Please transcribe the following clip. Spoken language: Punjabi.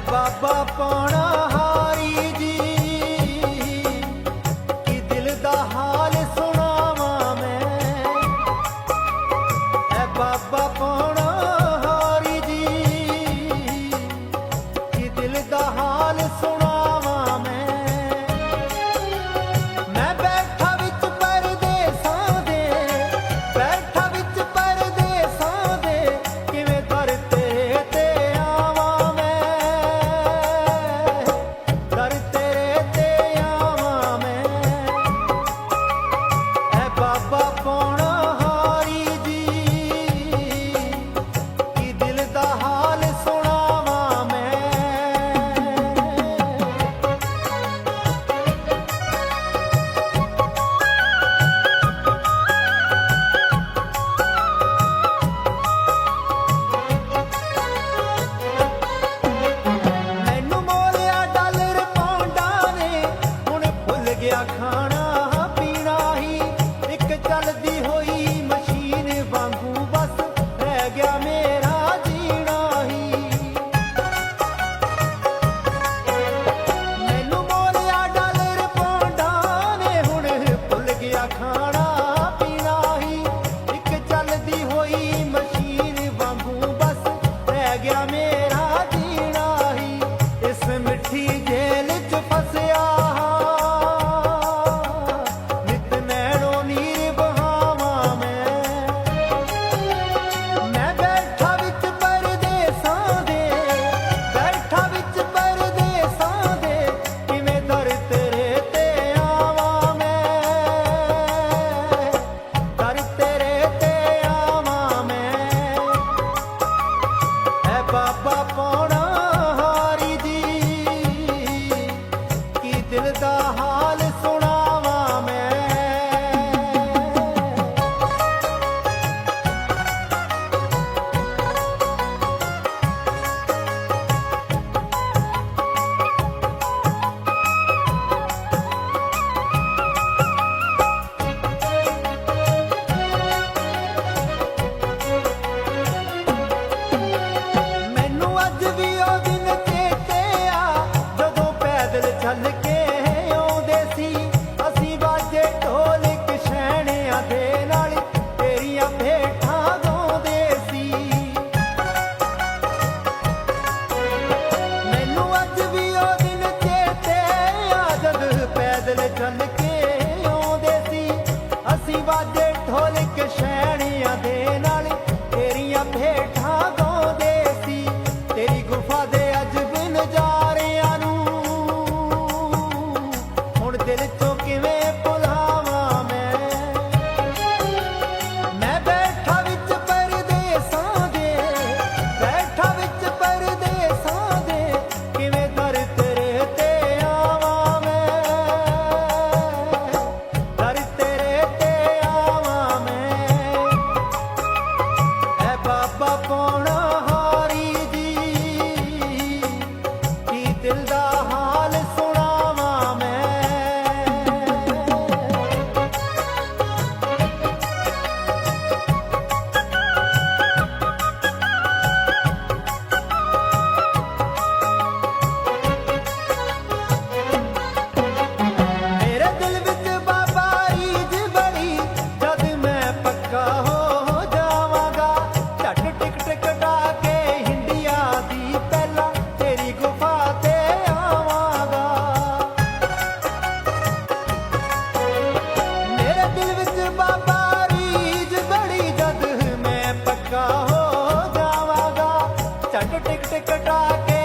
ਬਾਬਾ ਪਾਣਾ ਹਾਰੀ ਜੀ। ਕੀ ਦਿਲ ਦਾ ਹਾਲ ਸੁਣਾਵਾਂ ਮੈਂ? ਬਾਬਾ ਪਾਣਾ ਘਰ ਦਾ ਹਾਲ ਸੁਣਾਵਾ ਮੈਨੂੰ ਅੱਜ ਵੀ ਉਹ ਦਿਨ ਚੇਤੇ ਆ ਜਦੋਂ ਪੈਦਲ ਚੱਲ everybody. टिक टिक टाके